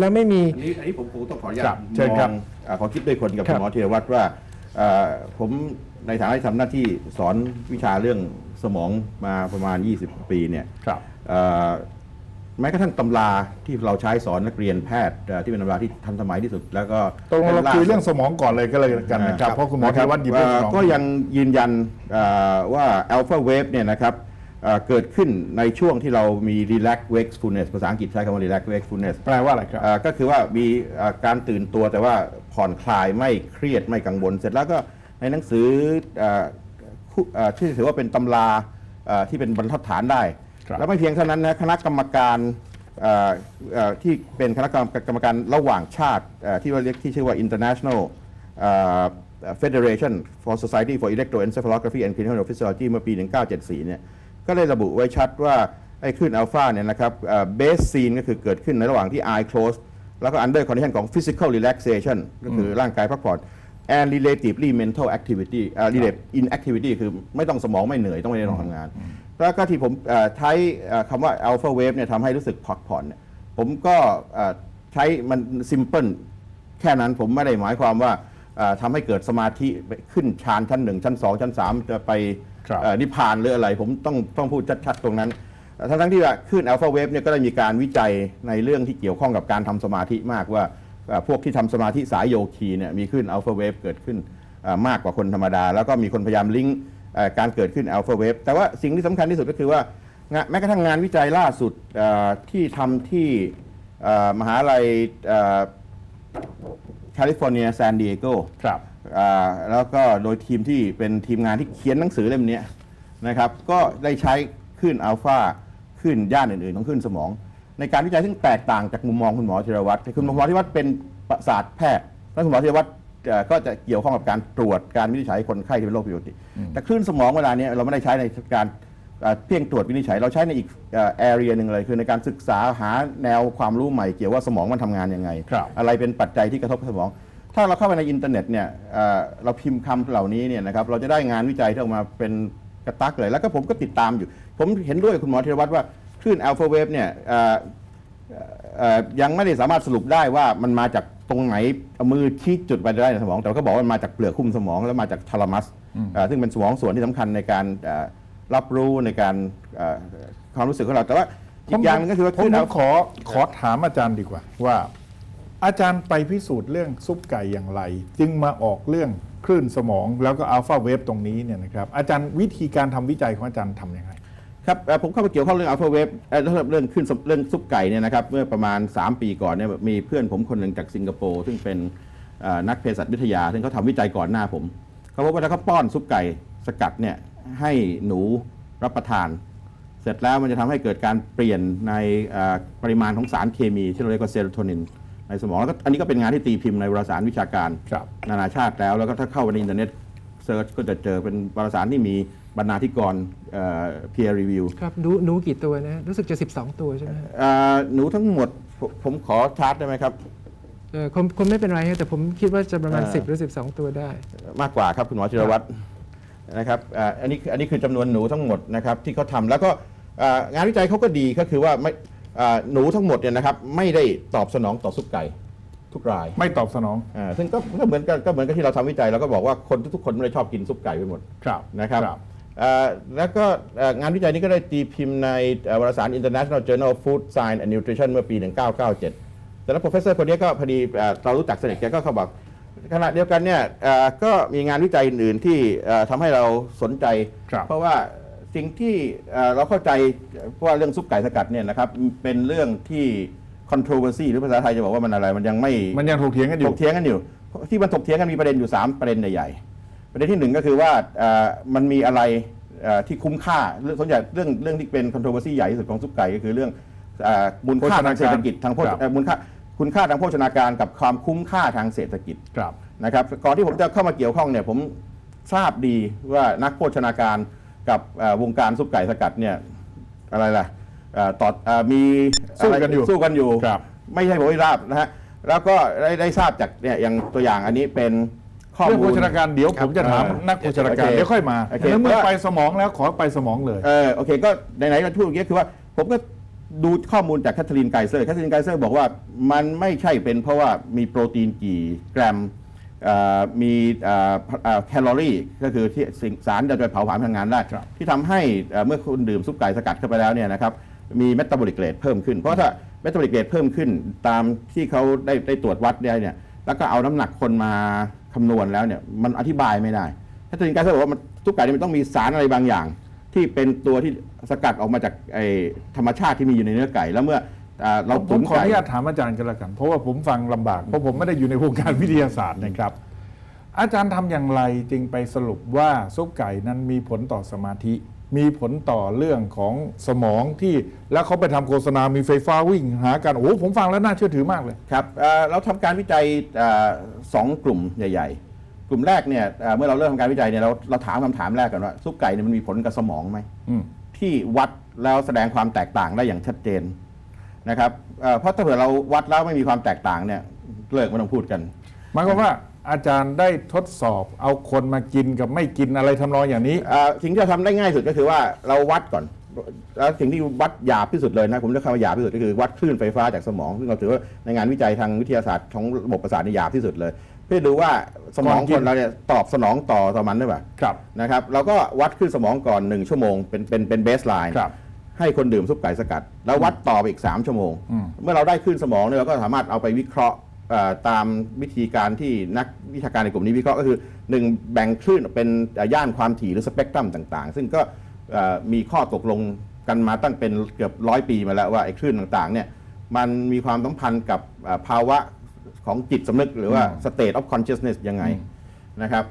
แล้วไม่มี อันนี้อันนี้ผมคงต้องขออนุญาครัตบเชิญครับมองอ่าขอคิดด้วยคนกับครัคุบ ณหมอธีรวัตรว่าเอ่อผมในฐานะที่ทำหน้าที่สอนวิชาเรื่องสมองมาประมาณ 20 ปีเนี่ยครับ เอ่อแม้กระทั่งตำราที่เราใช้สอนนักเรียนแพทย์เอ่อที่เป็นตำราที่ทันสมัยที่สุด แล้วก็ตรงเราคุยเรื่องสมองก่อนเลยก็เลยกันนะครับ เพราะคุณหมอธีรวัตรหยิบเรื่องสมอง ก็ยังยืนยันเอ่อว่าอัลฟาเวฟเนี่ยนะครับ เอ่อเกิดขึ้นในช่วงที่เรามี relax wakefulness ภาษาอังกฤษใช้คำว่า relax wakefulness แปลว่าอะไรครับเอ่อก็คือว่ามีเอ่อการตื่นตัวแต่ว่าผ่อนคลายไม่เครียดไม่กังวล เสร็จแล้วก็ในหนังสือเอ่อคู่เอ่อที่ถือว่าเป็นตำราเอ่อที่เป็นบรรทัดฐานได้ครับแล้วไม่เพียงเท่านั้นนะคณะกรรมการเอ่อเอ่อที่เป็นคณะกรรมกรรมการระหว่างชาติเอ่อที่ว่าเรียกที่ชื่อว่า international เอ่อ Federation for Society for Electroencephalography and Clinical Physiology เมื่อปี 1974 เนี่ย ก็ได้ระบุไว้ชัดว่าไอ้คลื่นอัลฟาเนี่ยนะครับเบสซีนก็คือเกิดขึ้นในระหว่างที่ eye close แล้วก็ under condition ของ physical relaxation ก็คือร่างกายพักผ่อน and relatively mental activity เอ่อ relative inactivity คือไม่ต้องสมองไม่เหนื่อย ต้องไม่ได้ต้องทำงาน แล้วก็ที่ผมเอ่อใช้เอ่อคำว่า alpha wave เนี่ยทำให้รู้สึกพักผ่อนเนี่ยผมก็เอ่อใช้มัน simple แค่นั้นผมไม่ได้หมายความว่าเอ่อทำให้เกิดสมาธิขึ้นฌานชั้นหนึ่งชั้นสองชั้นสามจะไปครับเอ่อ นิพพานหรืออะไรผมต้องต้องพูดชัดๆตรงนั้นเอ่อทั้งๆที่ว่าขึ้นอัลฟาเวฟเนี่ยก็ได้มีการวิจัยในเรื่องที่เกี่ยวข้องกับการทำสมาธิมากว่าเอ่อพวกที่ทำสมาธิสายโยคีเนี่ยมีขึ้นอัลฟาเวฟเกิดขึ้นเอ่อมากกว่าคนธรรมดา แล้วก็มีคนพยายามลิงก์เอ่อการเกิดขึ้นอัลฟาเวฟแต่ว่าสิ่งที่สำคัญที่สุดก็คือว่างานแม้กระทั่งงานวิจัยล่าสุดเอ่อที่ทำที่เอ่อมหาลัยแคลิฟอร์เนียซานดิเอโกครับอ่า แล้วก็โดยทีมที่เป็นทีมงานที่เขียนหนังสือเล่มเนี้ยนะครับ ก็ได้ใช้คลื่นอัลฟาคลื่นย่านอื่นๆของคลื่นสมอง ในการวิจัยซึ่งแตกต่างจากมุมมองคุณหมอธีรวัตรคุณหมอธีรวัตรเป็นประสาทแพทย์และคุณหมอธีรวัตรเอ่อก็จะเกี่ยวข้องกับการตรวจการวินิจฉัยคนไข้ที่เป็นโรคผิดปกติแต่คลื่นสมองเวลาเนี้ยเราไม่ได้ใช้ในการเอ่อเพียงตรวจวินิจฉัยเราใช้ในอีกแอเรียหนึ่งเลย คือในการศึกษาหาแนวความรู้ใหม่เกี่ยวว่าสมองมันทำงานยังไงครับอะไรเป็นปัจจัยที่กระทบกับสมอง ถ้าเราเข้าไปในอินเทอร์เน็ตเนี่ยเอ่อเราพิมพ์คำเหล่านี้เนี่ยนะครับเราจะได้งานวิจัยที่ออกมาเป็นกระตักเลย แล้วก็ผมก็ติดตามอยู่ ผมเห็นด้วยกับคุณหมอธีรวัตรว่าคลื่นอัลฟาเวฟเนี่ยเอ่อเอ่อยังไม่ได้สามารถสรุปได้ว่ามันมาจากตรงไหนเอามือชี้จุดไปได้ในสมอง แต่ว่าก็บอกว่ามันมาจากเปลือกหุ้มสมองแล้วมาจากทาลามัสเอ่อซึ่งเป็นสมองส่วนที่สำคัญในการเอ่อรับรู้ในการเอ่อความรู้สึกของเราแต่ว่าอีกอย่างหนึงก็คือว่าผคมลื่นผอัมขอขอถามอาจารย์ดีกว่าว่า อาจารย์ไปพิสูจน์เรื่องซุปไก่อย่างไร จึงมาออกเรื่องคลื่นสมองแล้วก็อัลฟาเวฟตรงนี้เนี่ยนะครับอาจารย์วิธีการทำวิจัยของอาจารย์ทำยังไงครับผมเข้าไปเกี่ยวข้องเรื่องอัลฟาเวฟเรื่องเรื่องขึ้นเรื่องซุปไก่เนี่ยนะครับเมื่อประมาณ 3 ปีก่อนเนี่ยมีเพื่อนผมคนหนึ่งจากสิงคโปร์ซึ่งเป็นนักเภสัชวิทยา ซึ่งเขาทำวิจัยก่อนหน้าผมเขาพบว่าถ้าเขาป้อนซุปไก่สกัดเนี่ยให้หนูรับประทาน เสร็จแล้วมันจะทำให้เกิดการเปลี่ยนในปริมาณของสารเคมีที่เราเรียกว่าเซโรโทนิน ในสมองแล้วก็อันนี้ก็เป็นงานที่ตีพิมพ์ในวารสารวิชาการครับนานาชาติแล้ว แล้วก็ถ้าเข้าไปในอินเทอร์เน็ตเซิร์ชก็จะเจอเป็นวารสารที่มีบรรณาธิกรเอ่อ peer review ครับหนูหนูกี่ตัวนะ รู้สึกจะ 12 ตัวใช่ไหมฮะเอ่อหนูทั้งหมดผมผมขอชาร์จได้ไหมครับเออคงคงไม่เป็นไรฮะแต่ผมคิดว่าจะประมาณเออ10 หรือ 12 ตัวได้ มากกว่าครับคุณหมอชิรวัตรนะครับเอ่ออันนี้อันนี้คือจำนวนหนูทั้งหมดนะครับที่เขาทำแล้วก็เอ่องานวิจัยเขาก็ดีก็คือว่าไม่เอ่อ หนูทั้งหมดเนี่ยนะครับไม่ได้ตอบสนองต่อซุปไก่ทุกรายไม่ตอบสนองอ่าซึ่งก็ก็เหมือนกันก็เหมือนกับที่เราทำวิจัยเราก็บอกว่าคนทุกๆคนไม่ได้ชอบกินซุปไก่ไปหมดครับนะครับครับเอ่อแล้วก็เอ่องานวิจัยนี้ก็ได้ตีพิมพ์ในเอ่อวารสาร International Journal of Food Science and Nutrition เมื่อปี 1997 แต่แล้ว professor คนนี้ก็พอดีเอ่อเรารู้จักสนิทแกก็เขาบอกขณะเดียวกันเนี่ยเอ่อก็มีงานวิจัยอื่นๆที่เอ่อทำให้เราสนใจครับเพราะว่า สิ่งที่เอ่อเราเข้าใจเพราะว่าเรื่องซุปไก่สกัดเนี่ยนะครับเป็นเรื่องที่ controversy หรือภาษาไทยจะบอกว่ามันอะไร มันยังไม่มันยังถกเถียงกันอถยู่กเถียงกันอยู่ ที่มันถกเถียงกันมีประเด็นอยู่ 3 ประเด็นใหญ่ๆประเด็นที่หนึ่งก็คือว่าเอ่อมันมีอะไรเอ่อที่คุ้มค่าเรื่องส่วนใหญ่เรื่องเรื่องที่เป็น controversy ใหญ่ที่สุดของซุปไก่ก็คือเรื่องเอ่อมูลค่าทางเศรษฐกิจทางโภชครับเอ่อมูลค่าคุณค่าทางโภชนาการกับความคุ้มค่าทางเศรษฐกิจครับนะครับก่อนที่ผมจะเข้ามาเกี่ยวข้องเนี่ยผมทราบดีว่านักโภชนาการ กับเอ่อวงการซุปไก่สกัดเนี่ยอะไรล่ะเอ่อต่อเอ่อมีสู้กันอยู่สู้กันอยู่ครับไม่ใช่ผมไม่ทราบนะฮะแล้วก็ได้ได้ทราบจากเนี่ยอย่างตัวอย่างอันนี้เป็นข้อเรื่องมูโภลชนาการเดี๋ยวผมจะถามเออนักโภชนาการโอเคเดี๋ยวค่อยมาโอเคแล้วเมื่อว่าไปสมองแล้วขอไปสมองเลยเออโอเคก็ไหนๆก็พูดอย่างนี้ยคือว่าผมก็ดูข้อมูลจากแคทเธอรีนไกเซอร์แคทเธอรีนไกเซอร์บอกว่ามันไม่ใช่เป็นเพราะว่ามีโปรตีนกี่กรัมเอ่อ มีเอ่อเอ่อแคลอรี่ก็คือที่สิ่งสารจะไปเผาผลาญพลังงานได้ครับที่ทำให้เอ่อเมื่อคุณดื่มซุปไก่สกัดเข้าไปแล้วเนี่ยนะครับมีเมตาบอลิกเรทเพิ่มขึ้น เพราะถ้าเมตาบอลิกเรทเพิ่มขึ้นตามที่เขาได้ได้ตรวจวัดได้เนี่ยแล้วก็เอาน้ำหนักคนมาคำนวณแล้วเนี่ยมันอธิบายไม่ได้แคทเธอรีนไกเซอร์บอกว่ามันซุปไก่เนี่ยมันต้องมีสารอะไรบางอย่าง ที่เป็นตัวที่สกัดออกมาจากไอ้ธรรมชาติที่มีอยู่ในเนื้อไก่ แล้วเมื่ออ่า เราผตุ๋มนขออไก่นุญาตถามอาจารย์กันละกัน เพราะว่าผมฟังลำบาก เพราะผมไม่ได้อยู่ในวงการวิทยาศาสตร์นะครับ อาจารย์ทำอย่างไรจึงไปสรุปว่าซุปไก่นั้นมีผลต่อสมาธิ มีผลต่อเรื่องของสมองที่แล้วเขาไปทำโฆษณา มีไฟฟ้าวิ่งหากัน โอ้โหผมฟังแล้วน่าเชื่อถือมากเลยครับเอ่อเราทำการวิจัยเอ่อสองกลุ่มใหญ่ ๆ กลุ่มแรกเนี่ยเอ่อเมื่อเราเริ่มทำการวิจัยเนี่ยเราเราถามคำถามแรกกันว่าซุปไก่เนี่ยมันมีผลกับสมองไหมอืมที่วัดแล้วแสดงความแตกต่างได้อย่างชัดเจน นะครับเอ่อเพราะถ้าเผื่อเราวัดแล้วไม่มีความแตกต่างเนี่ยเลิกไม่ต้องพูดกัน หมายความว่าอาจารย์ได้ทดสอบเอาคนมากินกับไม่กินอะไรทำนองอย่างนี้เอ่อสิ่งที่เราทำได้ง่ายสุดก็คือว่าเราวัดก่อนแล้วสิ่งที่วัดหยาบที่สุดเลยนะผมเรียกคำว่าหยาบที่สุดก็คือวัดคลื่นไฟฟ้าจากสมองซึ่งเราถือว่าในงานวิจัยทางวิทยาศาสตร์ของระบบประสาทนี่หยาบที่สุดเลย เพื่อดูว่าสมองก่อนกิคน นเราเนี่ยตอบสนองต่อต่อมันหรือเปล่าครับ นะครับเราก็วัดคลื่นสมองก่อน 1 ชั่วโมงเป็นเป็นเป็นเบสไลน์ครับ ให้คนดื่มซุปไก่สกัด แล้ววัดต่อไปอีก 3 ชั่วโมงอืมเมื่อเราได้คลื่นสมองเนี่ยเราก็สามารถเอาไปวิเคราะห์เอ่อตามวิธีการที่นักวิชาการในกลุ่มนี้วิเคราะห์ก็คือ 1 แบ่งคลื่นเป็นเอ่อย่านความถี่หรือสเปกตรัมต่างๆ ซึ่งก็เอ่อมีข้อตกลงกันมาตั้งเป็นเกือบร้อยปีมาแล้วว่าไอ้คลื่นต่างๆเนี่ยมันมีความสัมพันธ์กับเอ่อภาวะของจิตสำนึกหรือว่า state of consciousness ยังไงนะครับ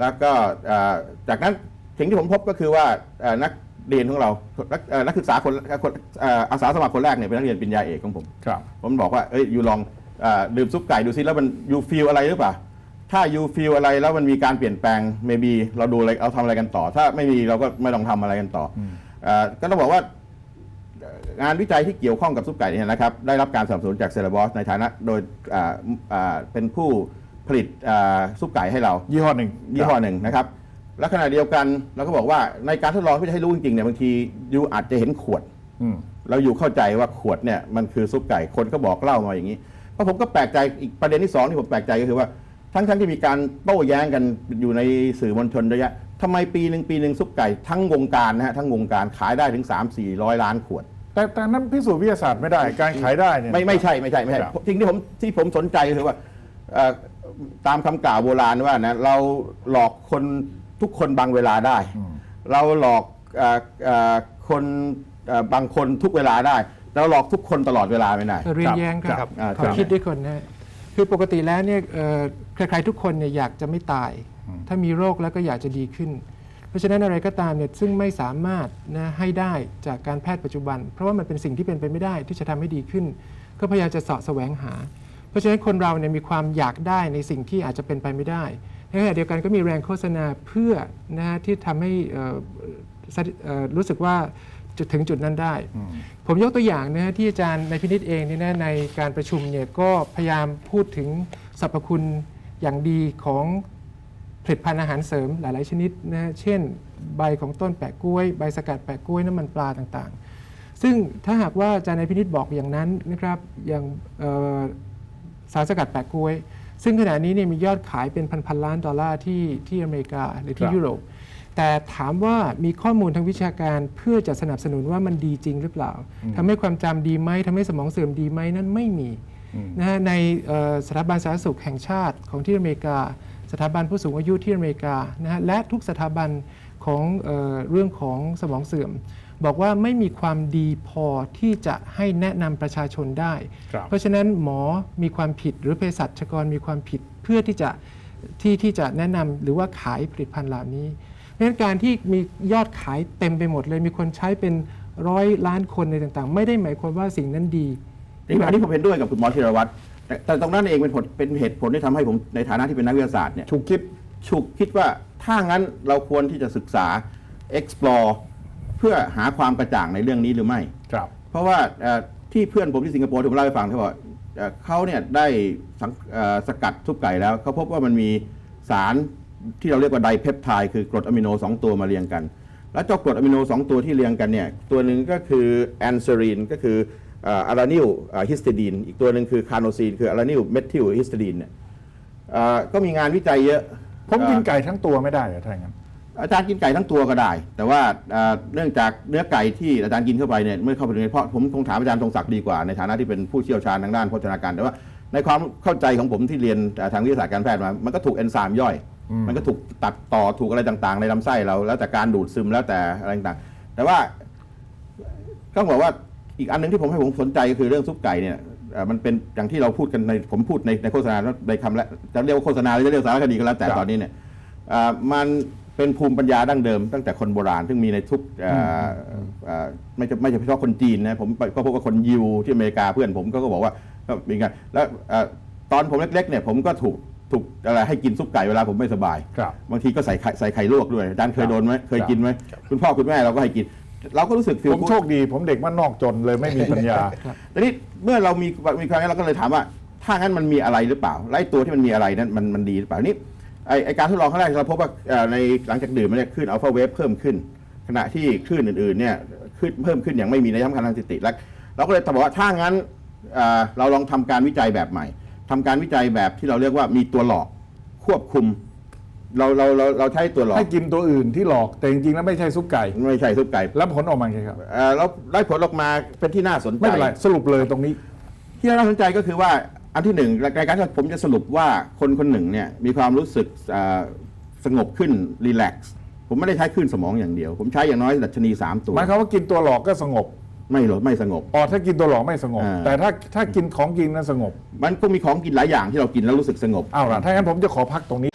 แล้วก็เอ่อจากนั้นสิ่งที่ผมพบก็คือว่าเอ่อนัก เรียนของเรานักเอ่อนักศึกษาคนคนเอ่ออาสาสมัครคนแรกเนี่ยเป็นนักเรียนปริญญาเอกของผมครับผมบอกว่าเอ้ยยูลองเออดื่มซุปไก่ดูซิแล้วมันยูฟีลอะไรหรือเปล่าถ้ายูฟีลอะไรแล้วมันมีการเปลี่ยนแปลง maybe เราดูอะไรเราทำอะไรกันต่อ ถ้าไม่มีเราก็ไม่ต้องทำอะไรกันต่ออเอ่อก็ต้องบอกว่าเอ่องานวิจัยที่เกี่ยวข้องกับซุปไก่เนี่ยนะครับ ได้รับการสนับสนุนจากเซเลบอสในฐานะโดยอ่าอ่าเป็นผู้ผลิตอ่าซุปไก่ให้เรา ยี่ห้อหนึ่งยี่ห้อหนึ่งนะครับ และขณะเดียวกันเราก็บอกว่าในการทดลองเพื่อจะให้รู้จริงๆเนี่ยบางทียูอาจจะเห็นขวด อืมแล้วอยู่เข้าใจว่าขวดเนี่ยมันคือซุปไก่คนก็บอกเล่ามาอย่างนี้เพราะผมก็แปลกใจอีกประเด็นที่สองที่ผมแปลกใจก็คือว่าทั้งทั้งที่มีการโต้แย้งกันอยู่ในสื่อมวลชนระยะทำไมปีหนึ่งปีหนึ่งซุปไก่ทั้งวงการนะฮะทั้งวงการขายได้ถึง 3 4 0 0 ล้านขวด แต่แต่นั้นพิสูจน์วิทยาศาสตร์ไม่ได้ การขายได้เนี่ย ไม่ไม่ใช่ไม่ใช่ไม่ใช่ครับ สิ่งที่ผมที่ผมสนใจก็คือว่าเอ่อตามคำกล่าวโบราณว่านะเราหลอกคน ทุกคนบางเวลาได้ เราหลอกเอ่อเอ่อคนเอ่อบางคนทุกเวลาได้แต่เราหลอกทุกคนตลอดเวลาไม่ได้ เรียนแย้งคครัรับบอ่าขอครับ คิดด้วยคนนะคือปกติแล้วเนี่ยเอ่อใครๆทุกคนเนี่ยอยากจะไม่ตาย ถ้ามีโรคแล้วก็อยากจะดีขึ้น เพราะฉะนั้นอะไรก็ตามเนี่ยซึ่งไม่สามารถนะให้ได้จากการแพทย์ปัจจุบัน เพราะว่ามันเป็นสิ่งที่เป็นไปไม่ได้ที่จะทำให้ดีขึ้น ก็พยายามจะเสาะแสวงหา เพราะฉะนั้นคนเราเนี่ยมีความอยากได้ในสิ่งที่อาจจะเป็นไปไม่ได้ ในขณะเดียวกันก็มีแรงโฆษณาเพื่อนะฮะที่ทำให้เอ่อสัตเอ่อรู้สึกว่าจุดถึงจุดนั้นได้ ผมยกตัวอย่างนะฮะที่อาจารย์ในพินิษเองเนี่ยนะในการประชุมเนี่ยก็พยายามพูดถึงสรรพคุณอย่างดีของผลิตภัณฑ์อาหารเสริมหลาย ๆ ชนิดนะฮะเช่น ใบของต้นแปะกล้วย ใบสกัดแปะกล้วยน้ำมันปลาต่างๆ ซึ่งถ้าหากว่าอาจารย์ในพินิษบอกอย่างนั้นนะครับอย่างเอ่อสารสกัดแปะกล้วย ซึ่งขณะนี้เนี่ยมียอดขายเป็นพันๆล้านดอลลาร์ที่ที่อเมริกาหรือคที่รับยุโรป แต่ถามว่ามีข้อมูลทางวิชาการเพื่อจะสนับสนุนว่ามันดีจริงหรือเปล่าทำให้ความจำดีไหมทำให้สมองเสื่อมดีไหมนั่นไม่มีนะฮะในเอ่อสถาบันสาธารณสุขแห่งชาติของที่อเมริกา สถาบันผู้สูงอายุที่อเมริกานะฮะและทุกสถาบันของเออเรื่องของสมองเสื่อม บอกว่าไม่มีความดีพอที่จะให้แนะนำประชาชนได้ครับเพราะฉะนั้นหมอมีความผิดหรือเภสัชกรมีความผิดเพื่อที่จะที่ที่จะแนะนำหรือว่าขายผลิตภัณฑ์เหล่านี้เพราะฉะนั้นการที่มียอดขายเต็มไปหมดเลยมีคนใช้เป็นร้อยล้านคนในต่างๆ ไม่ได้หมายความว่าสิ่งนั้นดีอันนี้ผมเห็นด้วยกับคุณหมอธีรวัตรแต่แต่ตรงนั้นเองเป็นผลเป็นเหตุผลที่ทำให้ผมในฐานะที่เป็นนักวิทยาศาสตร์เนี่ยฉุกคิดฉุกคิดว่าถ้างั้นเราควรที่จะศึกษา explore เพื่อหาความกระจ่างในเรื่องนี้หรือไม่ครับ เพราะว่าเอ่อที่เพื่อนผมที่สิงคโปร์ที่ผมเล่าให้ฟังเขาบอกเอ่อเขาเนี่ยได้สังเอ่อสกัดทุกไก่แล้ว เขาพบว่ามันมีสารที่เราเรียกว่าไดเพปไทด์คือกรดอะมิโน 2 ตัวมาเรียงกัน แล้วเจ้ากรดอะมิโนสองตัวที่เรียงกันเนี่ยตัวหนึ่งก็คือแอนเซรีนก็คืออารานิลฮิสติดีนอีกตัวหนึ่งคือคาโนซีนคืออารานิลเมทิลฮิสติดีนเนี่ยอ่าก็มีงานวิจัยเยอะ ผมกินอ่าไก่ทั้งตัวไม่ได้เหรอถ้าอย่างนั้น อาจารย์กินไก่ทั้งตัวก็ได้ แต่ว่าเนื่องจากเนื้อไก่ที่อาจารย์กินเข้าไปเนี่ยเมื่อเข้าไปในเพาะผมคงถามอาจารย์ทรงศักดิ์ดีกว่าในฐานะที่เป็นผู้เชี่ยวชาญทางด้านโภชนาการแต่ว่าในความเข้าใจของผมที่เรียนทางวิทยาศาสตร์การแพทย์มา มันก็ถูกเอนไซม์ย่อย มันก็ถูกตัดต่อถูกอะไรต่างๆ ในลำไส้เรา แล้วแต่การดูดซึมแล้วแต่อะไรต่างๆ แต่ว่าต้องบอกว่าอีกอันหนึงที่ผมให้ผมสนใจก็คือเรื่องซุปไก่เนี่ยมันเป็นอย่างที่เราพูดกันในผมพูดในในโฆษณาในคำและจะเรียกว่าโฆษณาหรือจะเรียกสารคดีก็แล้วแต่ตอนนี้เนี่ยมัน เป็นภูมิปัญญาดั้งเดิมตั้งแต่คนโบราณ ซึ่งมีในทุกอ่าอ่าไม่ใช่ไม่ใช่เฉพาะคนจีนนะผมไปก็พบว่าคนยิวที่อเมริกาเพื่อนผมก็ก็บอกว่าก็มีกันแล้วอ่าตอนผมเล็กๆเนี่ยผมก็ถูกถูกอะไรให้กินซุปไก่เวลาผมไม่สบาย ครับ บางทีก็ใส่ไข่ใส่ไข่ลวกด้วยอาจารย์เคยโดนไหมเคยครับกินไหมคุณพ่อคุณแม่เราก็ให้กิน เราก็รู้สึกฟีลผมโชคดี ผมเด็กบ้านนอกจนเลยไม่มีปัญญา ทีนี้เมื่อเรามีมีความนี้เราก็เลยถามว่า ถ้างั้นมันมีอะไรหรือเปล่าและไอ้ตัวที่มันมีอะไรนั้นมันมันดีหรือเปล่านี่ ไอไอการทดลองครั้งแรกเราพบว่าเอ่อในหลังจากดื่มมันเนี่ยคลื่นอัลฟาเวฟเพิ่มขึ้น ขณะที่คลื่นอื่นๆเนี่ยขึ้นเพิ่มขึ้นอย่างไม่มีนัยสำคัญทางสถิติแล้วเราก็เลยบอกว่าถ้างั้นเอ่อเราลองทำการวิจัยแบบใหม่ทำการวิจัยแบบที่เราเรียกว่ามีตัวหลอกควบคุมเราเราเราเราใช้ตัวหลอกให้กินตัวอื่นที่หลอกแต่จริงๆแล้วไม่ใช่ซุปไก่ ไม่ใช่ซุปไก่แล้วผลออกมาไงครับเอ่อเราได้ผลออกมาเป็นที่น่าสนใจไม่เป็นไรสรุปเลยตรงนี้ ที่น่าสนใจก็คือว่า อันที่หนึ่งรายการที่ผมจะสรุปว่าคนคนหนึ่งเนี่ยมีความรู้สึกอ่าสงบขึ้นรีแลกซ์ผมไม่ได้ใช้คลื่นสมองอย่างเดียว ผมใช้อย่างน้อยดัชนี 3 ตัวหมายความว่ากินตัวหลอกก็สงบไม่หลดไม่สงบอ๋อถ้ากินตัวหลอกไม่สงบอ่าแต่ถ้าถ้ากินของกินนั้นสงบ มันก็มีของกินหลายอย่างที่เรากินแล้วรู้สึกสงบเอาล่ะถ้างั้นผมจะขอพักตรงนี้